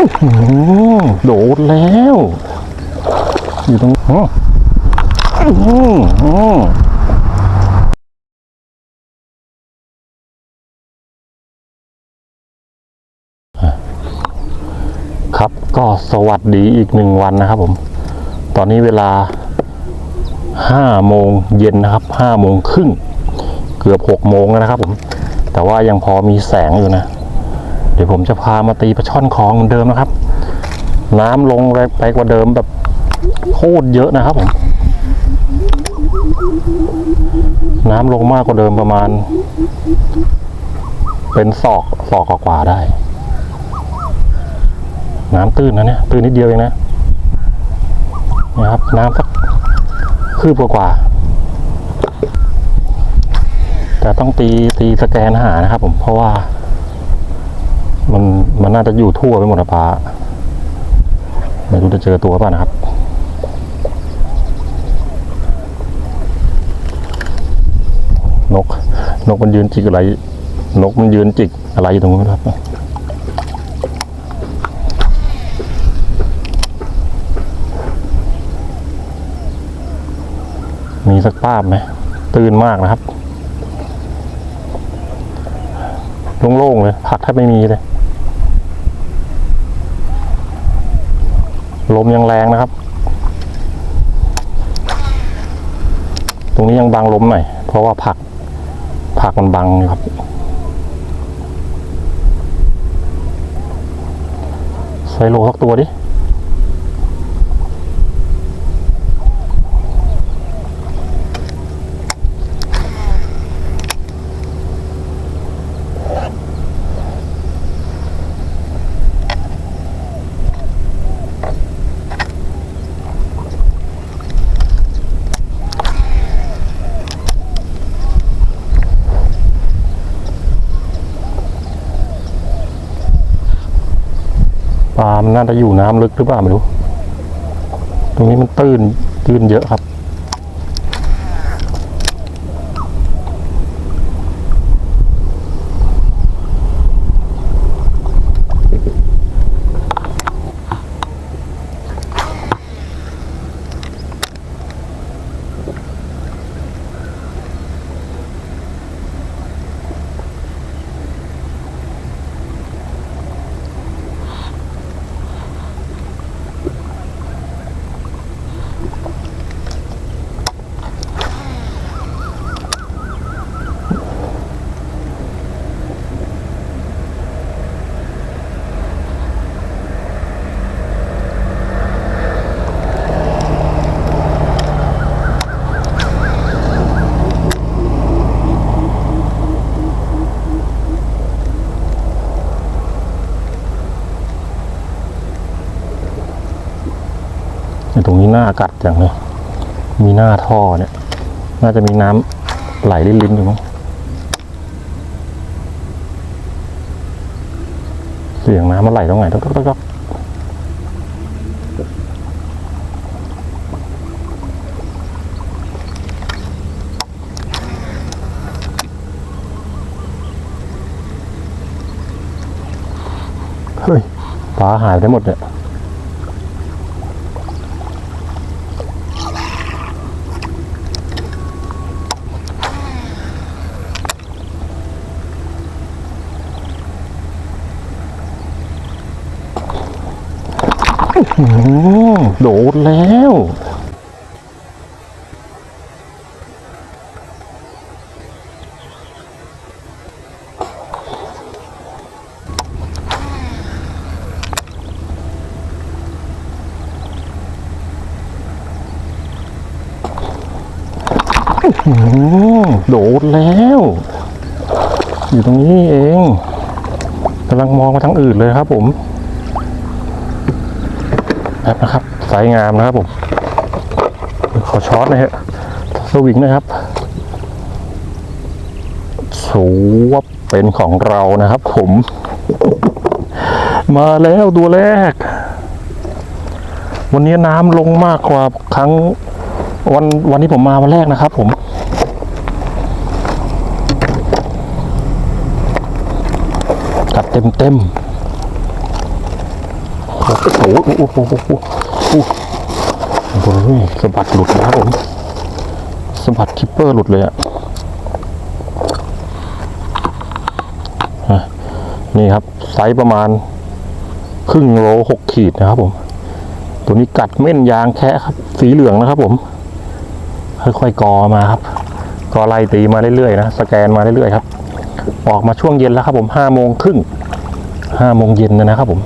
อืมโดดแล้ว อยู่ตรงอ๋ออืมอืมครับก็สวัสดีอีกหนึ่งวันนะครับผม ตอนนี้เวลาห้าโมงเย็นนะครับห้าโมงครึ่งเกือบหกโมงแล้วนะครับผม แต่ว่ายังพอมีแสงอยู่นะ ดี๋ยวผมจะพามาตีปลาช่อนคลองเหมือนเดิมนะครับ น้ำลงไปกว่าเดิมแบบโคตรเยอะนะครับผม น้ำลงมากกว่าเดิมประมาณ เป็นศอกศอกกว่าได้ น้ำตื้นนะเนี่ย ตื้นนิดเดียวเองนะนะครับ น้ำสักคืบกว่า แต่ต้องตีตีสแกนหานะครับผมเพราะว่า มันมันน่าจะอยู่ทั่วไปหมดอะปลาไม่รู้จะเจอตัวป่ะนะครับนก นกมันยืนจิกอะไร นกมันยืนจิกอะไรอยู่ตรงนู้นครับมีสักป้าบไหมตื่นมากนะครับ โล่งๆเลย ผักแทบไม่มีเลย ลมยังแรงนะครับ ตรงนี้ยังบังลมหน่อย เพราะว่าผักผักมันบังครับใส่โลสักตัวดิ นน่าจะอยู่น้ำลึกหรือเปล่าไม่รู้ ตรงนี้มันตื้นตื้นเยอะครับ หน้ากัดอย่างเลยมีหน้าท่อเนี่ย น่าจะมีน้ำไหลลิ้นๆอยู่มั้งเสียงน้ำมันไหลตรงไหนต๊อกต๊อกต๊อกเฮ้ยปลาหายไปหมดเนี่ย โดดแล้ว โดดแล้ว อยู่ตรงนี้เองกำลังมองมาทางอื่นเลยครับผม บนะครับ สายงามนะครับผม ขอช็อตนะฮะสวิงนะครับ สูวบเป็นของเรานะครับผม มาแล้วตัวแรก วันนี้น้ำลงมากกว่าครั้งวันวันที่ผมมาวันแรกนะครับผมกัดเต็มเต็ม โอ้โหโอ้โหโอ้โหโอ้โหสะบัดหลุดนะครับผมสะบัดคิปเปอร์หลุดเลยอะอะนี่ครับ ไซส์ประมาณ ครึ่งโลหกขีดนะครับผม ตัวนี้กัดเม่นยางแคะครับ สีเหลืองนะครับผม ค่อยๆกอมาครับ กอไล่ตีมาเรื่อยๆนะ สแกนมาเรื่อยๆครับ ออกมาช่วงเย็นแล้วครับผมห้าโมงครึ่งห้าโมงเย็นนะครับผม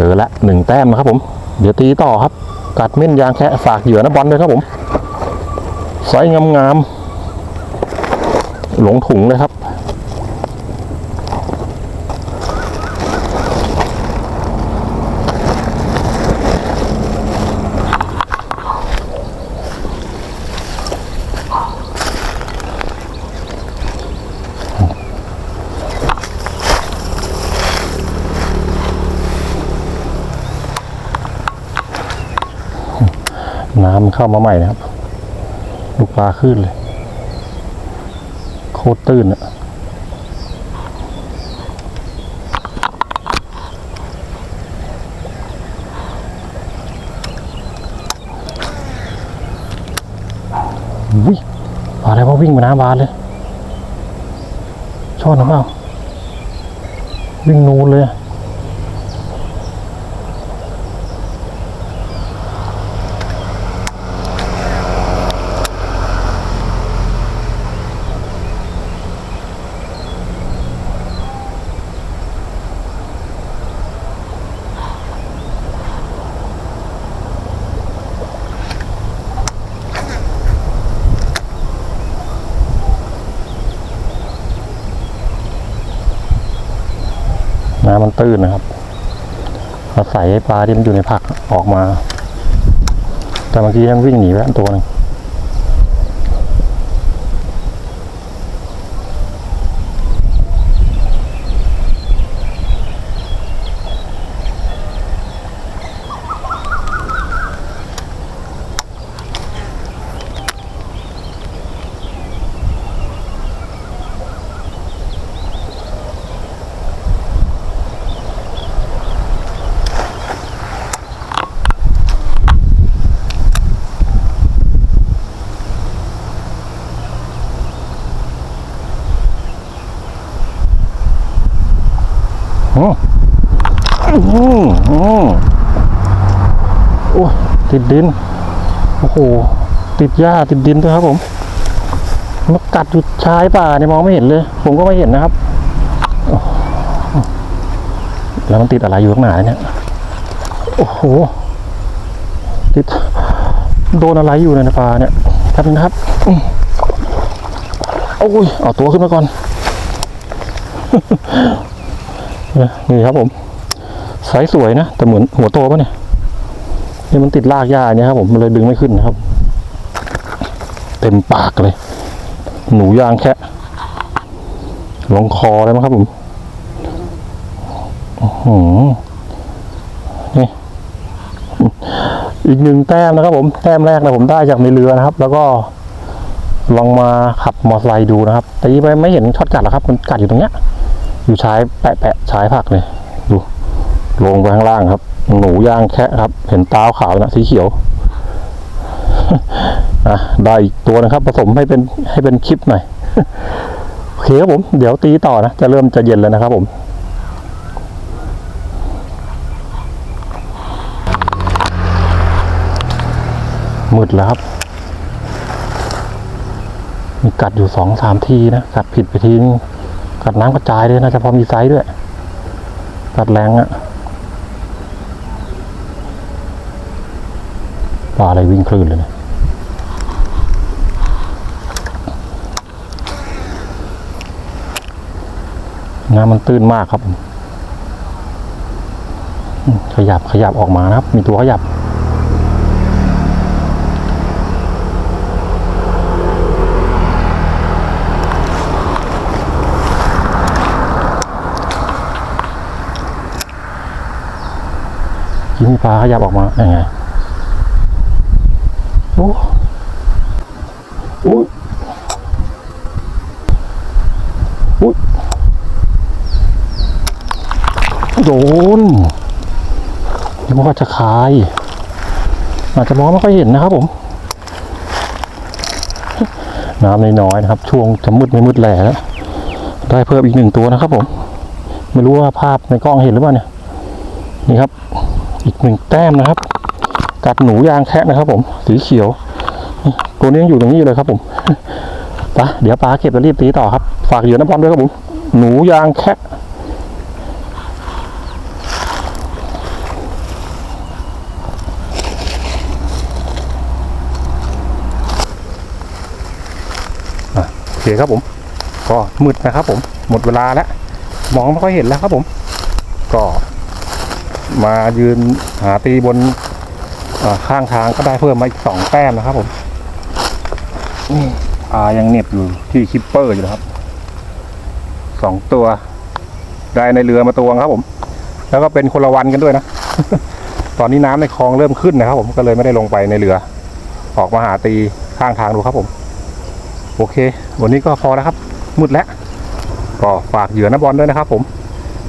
เจอละหนึ่งแต้มนะครับผม เดี๋ยวตีต่อครับ กัดเม่นยางแคะฝากเหยื่อนะบอลด้วยครับผมไซส์งามๆหลงถุงเลยครับ น้ำเข้ามาใหม่นะครับลูกปลาขึ้นเลย โคตรตื้นอะอุ้ยปลาอะไรวะวิ่งมาน้ำบานเลยช่อนหรือเปล่าวิ่งนูนเลย มันตื้นนะครับเราใส่ให้ปลาที่มันอยู่ในผักออกมา แต่เมื่อกี้ยังวิ่งหนีไปแล้ตัวหนึ่งอืม อืมโอ้ติดดิน โอ้โห ติดหญ้าติดดินด้วยครับผมมากัดอยู่ชายป่าเนี่ยมองไม่เห็นเลย ผมก็ไม่เห็นนะครับ แล้วมันติดอะไรอยู่ข้างหน้าเนี่ย โอ้โห ติด โดนอะไรอยู่ในปลาเนี่ยแป๊บนะครับโอ้ยเอาตัวขึ้นมาก่อน นี่ครับผม ไซส์สวยนะ แต่เหมือนหัวโตปะเนี่ยนี่มันติดรากหญ้าเนี่ยครับผมมันเลยดึงไม่ขึ้นนะครับ เต็มปากเลย หนูยางแคะลงคอเลยมั้งครับผมอื้อหือนี่อีกหนึ่งแต้มนะครับผม แต้มแรกนะผมได้จากในเรือนะครับ แล้วก็ลองมาขับมอเตอร์ไซค์ดูนะครับ แต่ยี่ไปไม่เห็นช็อตกัดหรอกครับ มันกัดอยู่ตรงเนี้ย อยู่ชายแปะแปะชายผักเลย ลงไปข้างล่างครับ หนูย่างแคะครับ เห็นตาขาวนะสีเขียวอะได้อีกตัวนะครับ ผสมให้เป็นให้เป็นคลิปหน่อยโอเคครับผม เดี๋ยวตีต่อนะ จะเริ่มจะเย็นแล้วนะครับผมมืดแล้วครับ มีกัดอยู่สองสามทีนะ กัดผิดไปทีนึงกัดน้ำกระจายเลยนะจะพอมีไซส์ด้วย กัดแรงอะ ปลาอะไรวิ่งคลื่นเลยเนี่ยน้ำมันตื้นมากครับ ขยับขยับออกมานะครับ มีตัวขยับที่มีปลาขยับออกมา ยังไง โอ้โอ้ยโอ้ยโดนมันก็จะคาย อาจจะมองไม่ค่อยเห็นนะครับผม น้ำน้อยๆนะครับ ช่วงจะมืดไม่มืดแหล่แล้วได้เพิ่มอีกหนึ่งตัวนะครับผม ไม่รู้ว่าภาพในกล้องเห็นหรือเปล่าเนี่ย นี่ครับ อีกหนึ่งแต้มนะครับ กัดหนูยางแคะนะครับ ผม สีเขียว ตัวนี้ยังอยู่ตรงนี้อยู่เลยครับ ผมไปเดี๋ยวปลาเก็บแล้วรีบตีต่อครับ ฝากเหยื่อน้ำพร้อมด้วยครับผม หนูยางแคะอะโอเคครับผม ก็มืดนะครับ ผม หมดเวลาแล้ว มองไม่ค่อยเห็นแล้วครับผม ก็มายืนหาตีบน ข้างทางก็ได้เพิ่มมาอีกสองแต้มนะครับผมนี่อายังเน็บอยู่ที่คิปเปอร์อยู่นะครับสองตัว ได้ในเรือมาตัวครับผม แล้วก็เป็นคนละวันกันด้วยนะ ตอนนี้น้ำในคลองเริ่มขึ้นนะครับ ผมก็เลยไม่ได้ลงไปในเรือ ออกมาหาตีข้างทางดูครับผม โอเค วันนี้ก็พอแล้วครับ มืดแล้วก็ฝากเหยื่อน้ำบอลด้วยนะครับ ผม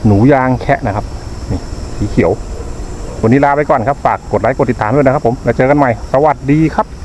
หนูยางแคะนะครับ นี่สีเขียว วันนี้ลาไปก่อนครับ ฝากกดไลค์กดติดตามด้วยนะครับผม แล้วเจอกันใหม่ สวัสดีครับ